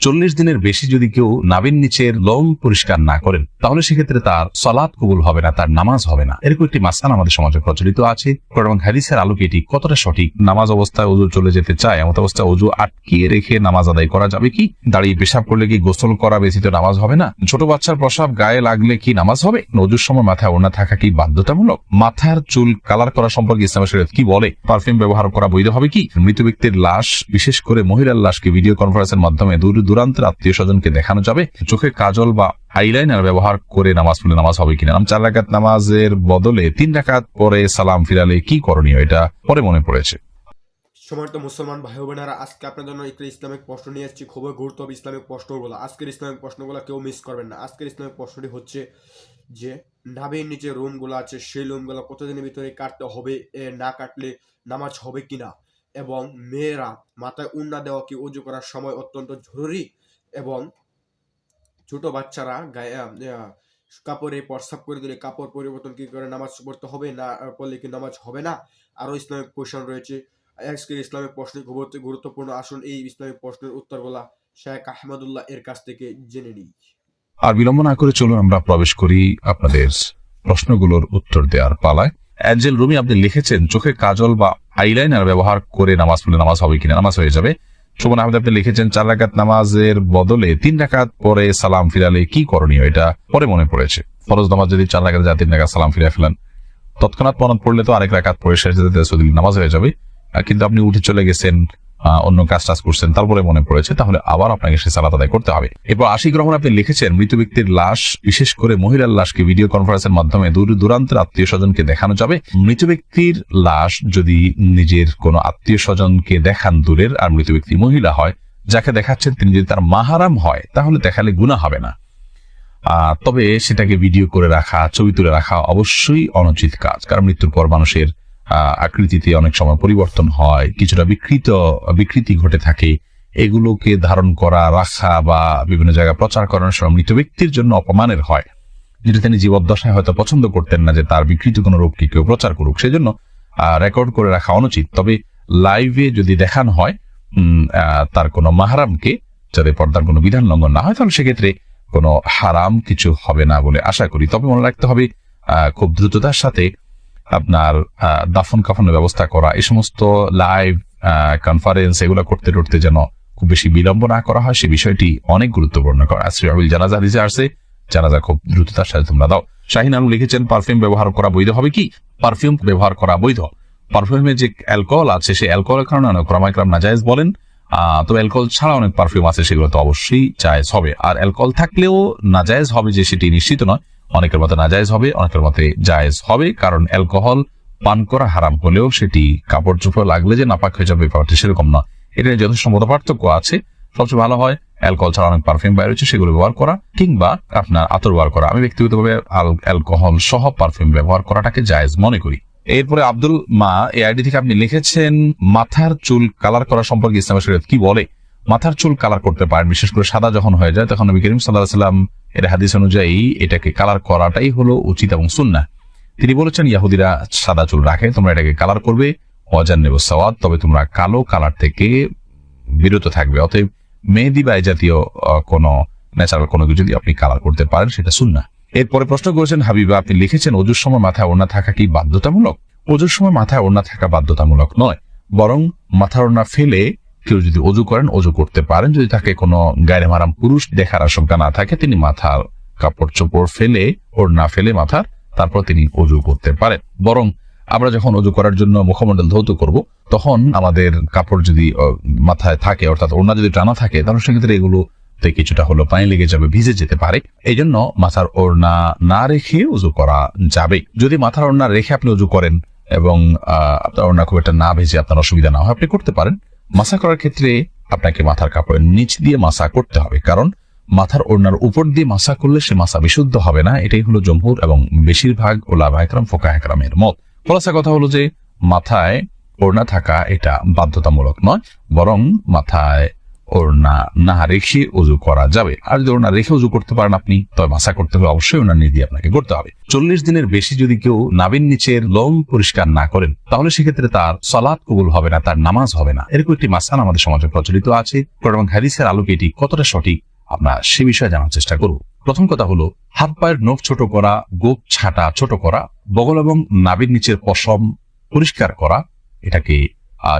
চল্লিশ দিনের বেশি যদি কেউ নাবিন নিচের লোম পরিষ্কার না করেন, তাহলে সেক্ষেত্রে তার সলাৎ কবুল হবে না, তার নামাজ হবে না। এরকম একটি মাসান আমাদের সমাজে প্রচলিত আছে। এবং হাদিসের আলোকে এটি কতটা সঠিক? নামাজ অবস্থায় অজু চলে যেতে চায়, এমন অবস্থায় অজু আটকিয়ে রেখে নামাজ আদায় করা যাবে কি? দাঁড়িয়ে পেশাব করলে কি গোসল করা ব্যতীত নামাজ হবে না? ছোট বাচ্চার প্রসাব গায়ে লাগলে কি নামাজ হবে? অজুর সময় মাথায় ওড়না থাকা কি বাধ্যতামূলক? মাথার চুল কালার করা সম্পর্কে ইসলামের শরীয়ত কি বলে? পারফিউম ব্যবহার করা বৈধ হবে কি? মৃত ব্যক্তির লাশ, বিশেষ করে মহিলার লাশকে ভিডিও কনফারেন্সের মাধ্যমে দূর দূরান্তের আত্মীয় স্বজনকে দেখানো যাবে। চোখে কাজল বা আইলাইনার ব্যবহার করে নামাজ পড়লে নামাজ হবে কিনা? চার রাকাত নামাজের বদলে তিন রাকাত পরে সালাম ফিরালে কি করণীয়? এটা পরে মনে পড়েছে। সম্মানিত মুসলমান ভাই বোনেরা আজকে আপনার জন্য একটি ইসলামিক প্রশ্ন নিয়ে এসেছি। খুবই গুরুত্ব ইসলামিক প্রশ্নগুলো। আজকের ইসলামিক প্রশ্নগুলো কেউ মিস করবেন না। আজকের ইসলামিক প্রশ্নটি হচ্ছে যে নাভির নিচে রুমগুলো আছে, সেই রুমগুলো কতদিনের ভিতরে কাটতে হবে না কাটলে নামাজ হবে কিনা? এবং মেয়েরা মাথায় উন্না দেওয়া কি উজু করার সময় অত্যন্ত জরুরি এবং ছোট বাচ্চারা গায়ে কাপড়ে প্রস্রাব করে দিলে কাপড় পরিবর্তন কি করে নামাজ পড়তে হবে না পড়লে কি নামাজ হবে না? আরও ইসলামিক কোয়েশন রয়েছে। আজকের ইসলামিক প্রশ্ন খুব গুরুত্বপূর্ণ আসুন এই ইসলামিক প্রশ্নের উত্তরগুলা শেখ আহমদুল্লাহ এর কাছ থেকে জেনে নিই। আর বিলম্ব না করে চলুন, আমরা প্রবেশ করি আপনাদের প্রশ্নগুলোর উত্তর দেওয়ার পালায়। অ্যাঞ্জেল রুমি, আপনি লিখেছেন, চোখে কাজল বা আইলাইনার ব্যবহার করে নামাজ পড়লে নামাজ হবে কিনা? নামাজ হয়ে যাবে। শোভন আহমেদ, আপনি লিখেছেন, চার রাকাত নামাজের বদলে তিন রাকাত পরে সালাম ফিরালে কি করণীয়? এটা পরে মনে পড়েছে। ফরজ নামাজ যদি চার রাকাত যা তিন রাকাত সালাম ফিরে ফেলেন। তৎক্ষণাৎ মনে পড়লে তো আরেক রাকাত পরে শেষ নামাজ হয়ে যাবে। কিন্তু আপনি উঠে চলে গেছেন অন্য কাজ টাজ করছেন, তারপরে মনে পড়েছে, তাহলে আবার আপনাকে সে সালাত আদায় করতে হবে। এরপর আশিক রহমান আপনি লিখেছেন, মৃত ব্যক্তির লাশ, বিশেষ করে মহিলার লাশকে ভিডিও কনফারেন্সের মাধ্যমে দূর দূরান্তের আত্মীয় স্বজনকে দেখানো যাবে। মৃত ব্যক্তির লাশ যদি নিজের কোনো আত্মীয় স্বজনকে দেখান দূরের আর মৃত ব্যক্তি মহিলা হয়, যাকে দেখাচ্ছেন তিনি যদি তার মাহারাম হয়, তাহলে দেখালে গুণা হবে না। তবে সেটাকে ভিডিও করে রাখা, ছবি তুলে রাখা অবশ্যই অনুচিত কাজ, কারণ মৃত্যুর পর মানুষের আকৃতিতে অনেক সময় পরিবর্তন হয়, কিছুটা বিকৃত, বিকৃতি ঘটে থাকে। এগুলোকে ধারণ করা, রাখা বা বিভিন্ন জায়গায় প্রচার করানোর সময় মৃত ব্যক্তির জন্য অপমানের হয়। যেটা তিনি জীবদ্দশায় হয়তো পছন্দ করতেন না যে তার বিকৃত কোনো রূপকে কেউ প্রচার করুক। সেজন্য রেকর্ড করে রাখা অনুচিত। তবে লাইভে যদি দেখানো হয় তার কোনো মাহারামকে যাতে পর্দার কোনো বিধান লঙ্ঘন না হয়, তাহলে সেক্ষেত্রে কোনো হারাম কিছু হবে না বলে আশা করি। তবে মনে রাখতে হবে খুব দ্রুততার সাথে আপনার দাফন কাফনের ব্যবস্থা করা, এই সমস্ত লাইভ কনফারেন্স এগুলো করতে করতে যেন খুব বেশি বিলম্ব না করা হয়, সে বিষয়টি অনেক গুরুত্বপূর্ণ করা। শ্রীরাহুল জানাজা দিতে আসছে, জানাজা খুব দ্রুততার সাথে তোমরা দাও। শাহিন আলম লিখেছেন পারফিউম ব্যবহার করা বৈধ হবে কি? পারফিউম ব্যবহার করা বৈধ। পারফিউমে যে অ্যালকোহল আছে সেই অ্যালকোহলের কারণে অনেক রামাইকরাম নাজায়েজ বলেন তবে অ্যালকোহল ছাড়া অনেক পারফিউম আছে, সেগুলো তো অবশ্যই জায়েজ হবে। আর অ্যালকোহল থাকলেও নাজায়েজ হবে যে, সেটি নিশ্চিত নয়। অনেকের মতে নাজায়েজ হবে, অনেকের মতে জায়েজ হবে, কারণ অ্যালকোহল পান করা হারাম হলেও সেটি কাপড় চোপড় লাগলে যে নাপাক হয়ে যাবে, ব্যাপারটি সেরকম না। এটা যথেষ্ট মত পার্থক্য আছে। সবচেয়ে ভালো হয়, অ্যালকোহল ছাড়া অনেক পারফিউম বাইরে হচ্ছে, সেগুলো ব্যবহার করা, কিংবা আপনার আতর ব্যবহার করা। আমি ব্যক্তিগতভাবে অ্যালকোহল সহ পারফিউম ব্যবহার করাটাকে জায়েজ মনে করি। এরপরে আব্দুল মা এই আইডি থেকে আপনি লিখেছেন, মাথার চুল কালার করা সম্পর্কে ইসলামের শরীয়ত কি বলে? মাথার চুল কালার করতে পারেন, বিশেষ করে সাদা যখন হয়ে যায়, তখন নবী করিম সাল্লাহ সাল্লাম এর হাদিস অনুযায়ী এটাকে কালার করাটাই হলো উচিত এবং সুন্না তিনি বলেছেন, ইয়াহুদিরা সাদা চুল রাখে, তোমরা এটাকে কালার করবে অজান নেব সওয়াদ তবে তোমরা কালো কালার থেকে বিরত থাকবে। অতএব মেহেদি বা জাতীয় কোনো ন্যাচারাল কোনো কিছু যদি আপনি কালার করতে পারেন, সেটা সুন্না এরপরে প্রশ্ন করেছেন, হাবিবা, আপনি লিখেছেন, অজুর সময় মাথায় ওড়না থাকা কি বাধ্যতামূলক? অজুর সময় মাথায় ওড়না থাকা বাধ্যতামূলক নয়, বরং মাথার ওড়না ফেলে কেউ যদি অজু করেন, অজু করতে পারেন। যদি তাকে কোনো গায়ে মারাম পুরুষ দেখার আশঙ্কা না থাকে, তিনি মাথার কাপড় চোপড় ফেলে ওর ওড়না ফেলে মাথার, তারপর তিনি অজু করতে পারেন। বরং আমরা যখন অজু করার জন্য মুখমণ্ডল ধৌত করব, তখন আমাদের কাপড় যদি মাথায় থাকে, অর্থাৎ ওড়না যদি টানা থাকে, তাহলে সেক্ষেত্রে এগুলোতে কিছুটা হলো পানি লেগে যাবে, ভিজে যেতে পারে। এই জন্য মাথার ওড়না না রেখে উজু করা যাবে। যদি মাথার ওড়না রেখে আপনি উজু করেন এবং আপনার ওড়না খুব একটা না ভেজে, আপনার অসুবিধা না হয়, আপনি করতে পারেন। মাসা করার ক্ষেত্রে আপনাকে মাথার কাপড়ের নিচ দিয়ে মাসা করতে হবে, কারণ মাথার ওড়নার উপর দিয়ে মাসা করলে সে মাসা বিশুদ্ধ হবে না। এটাই হলো জমহুর এবং বেশিরভাগ ওলাভা একরাম ফোকা একরামের মত। খোলাসা কথা হলো যে, মাথায় ওড়না থাকা এটা বাধ্যতামূলক নয়, বরং মাথায় ওড়না না রেখে উজু করা যাবে। আর যদি ওড়না রেখে উজু করতে পারেন আপনি, তবে মাসা করতে হলে অবশ্যই ওনার নিয়ে দিয়ে আপনাকে করতে হবে। চল্লিশ দিনের বেশি যদি কেউ নাবিন নিচের লোম পরিষ্কার না করেন, তাহলে সেক্ষেত্রে তার সলাৎ কবুল হবে না, তার নামাজ হবে না। এরকম একটি মাসান আমাদের সমাজে প্রচলিত আছে। এবং হাদিসের আলোকে এটি কতটা সঠিক, আমরা সে বিষয়ে জানার চেষ্টা করব। প্রথম কথা হলো, হাত পায়ের নখ ছোট করা, গোপ ছাটা ছোট করা, বগল এবং নাবির নিচের পশম পরিষ্কার করা, এটাকে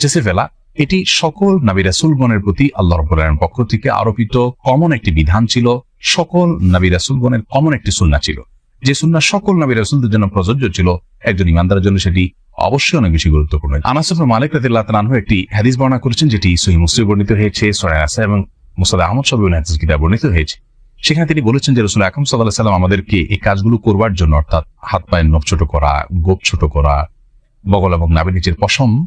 চেষে ফেলা এটি সকল নাবি রাসুলগণের প্রতি আল্লাহ রব্বুল্লাহের পক্ষ থেকে আরোপিত কমন একটি বিধান ছিল, সকল নাবি রাসুলগণের কমন একটি সুন্না ছিল। যে সুন্না সকল নাবি রাসুলদের জন্য প্রযোজ্য ছিল, একজন ইমানদারের জন্য সেটি অবশ্যই অনেক বেশি গুরুত্বপূর্ণ। আনাস ইবনে মালিক রাদিয়াল্লাহু তাআলা একটি হাদিস বর্ণনা করেছেন, যেটি সহি মুসলিম বর্ণিত হয়েছে সূরা আসা এবং মুসাদ আহমদ সব কিতাব বর্ণিত হয়েছে। সেখানে তিনি বলেছেন যে রসুল আকরম সাল্লাহ সাল্লাম আমাদেরকে এই কাজগুলো করবার জন্য, অর্থাৎ হাত পায়ের নখ ছোট করা, গোপ ছোট করা, বগল এবং নাবির নিচের পশম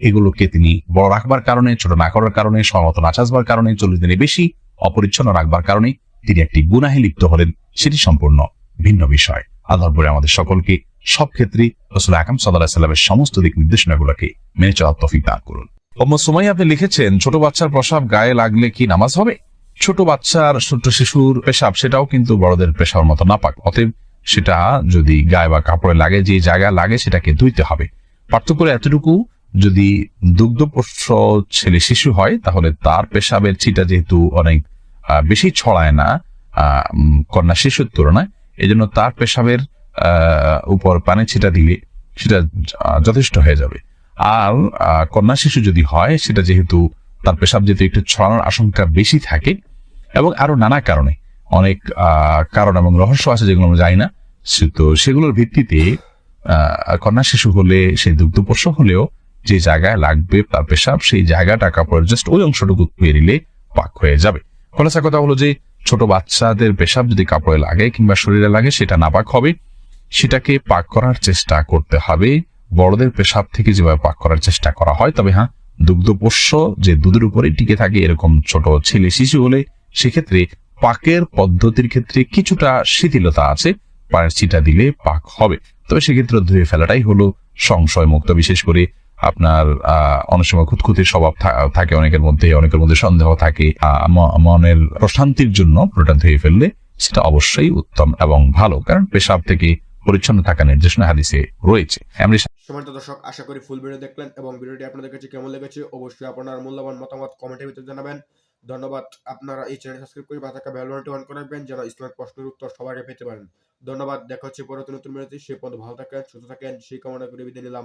এগুলোকে তিনি বড় রাখবার কারণে, ছোট না করার কারণে সমত না চাষবার কারণে, চল্লিশ দিনে বেশি অপরিচ্ছন্ন রাখবার কারণে তিনি একটি গুনাহে লিপ্ত হলেন। সেটি সম্পূর্ণ ভিন্ন বিষয়। আল্লাহর পরে আমাদের সকলকে সব ক্ষেত্রেই রসুল আকাম সাল্লাহ সাল্লামের সমস্ত দিক নির্দেশনাগুলোকে মেনে চলার তফিক দান করুন। মোহাম্মদ সুমাই আপনি লিখেছেন, ছোট বাচ্চার প্রসাব গায়ে লাগলে কি নামাজ হবে? ছোট বাচ্চার ছোট শিশুর পেশাব, সেটাও কিন্তু বড়দের পেশার মতো নাপাক। অতএব সেটা যদি গায়ে বা কাপড়ে লাগে, যে জায়গা লাগে সেটাকে ধুইতে হবে। পার্থক্য এতটুকু যদি দুগ্ধপোষ্য ছেলে শিশু হয়, তাহলে তার পেশাবের ছিটা যেহেতু অনেক বেশি ছড়ায় না কন্যা শিশুর তুলনায়, এজন্য তার পেশাবের উপর পানি ছিটা দিলে সেটা যথেষ্ট হয়ে যাবে। আর কন্যা শিশু যদি হয়, সেটা যেহেতু তার পেশাব যেহেতু একটু ছড়ানোর আশঙ্কা বেশি থাকে, এবং আরও নানা কারণে, অনেক কারণ এবং রহস্য আছে যেগুলো আমরা জানি না তো সেগুলোর ভিত্তিতে কন্যা শিশু হলে সেই দুগ্ধপোষ্য হলেও যে জায়গায় লাগবে তার পেশাব, সেই জায়গাটা কাপড়ের জাস্ট ওই অংশটুকু পেরিলে পাক হয়ে যাবে। খোলাসা কথা হলো যে ছোট বাচ্চাদের পেশাব যদি কাপড়ে লাগে কিংবা শরীরে লাগে, সেটা নাপাক হবে। সেটাকে পাক করার চেষ্টা করতে হবে। বড়দের পেশাব থেকে যেভাবে পাক করার চেষ্টা করা হয়, তবে হ্যাঁ দুগ্ধপোষ্য যে দুধের উপরে টিকে থাকে এরকম ছোট ছেলে শিশু হলে, সেক্ষেত্রে পাকের পদ্ধতির ক্ষেত্রে কিছুটা শিথিলতা আছে, পায়ের ছিটা দিলে পাক হবে। তবে সেক্ষেত্রে ধুয়ে ফেলাটাই হলো সংশয় মুক্ত বিশেষ করে আপনার অনেক সময় খুঁতখুতির স্বভাব থাকে, অনেকের মধ্যে অনেকের মধ্যে সন্দেহ থাকে মনের প্রশান্তির জন্য পুরোটা ধুয়ে ফেললে সেটা অবশ্যই উত্তম এবং ভালো, কারণ পেশাব থেকে পরিচ্ছন্ন থাকা নির্দেশনা হাদিসে রয়েছে। সম্মানিত দর্শক, আশা করি ফুল ভিডিও দেখলেন এবং ভিডিওটি আপনাদের কাছে কেমন লেগেছে অবশ্যই আপনার মূল্যবান মতামত কমেন্টের ভিতরে জানাবেন। ধন্যবাদ, আপনারা এই চ্যানেল সাবস্ক্রাইব করে পাশে থাকা বেল বাটনটি অন করে রাখবেন যেন ইসলামিক প্রশ্নের উত্তর আগে পেতে পারেন। ধন্যবাদ, দেখা হচ্ছে পরবর্তী নতুন ভিডিওতে সে পর্যন্ত ভালো থাকেন, সুস্থ থাকেন, সেই কামনা করে বিদায় নিলাম।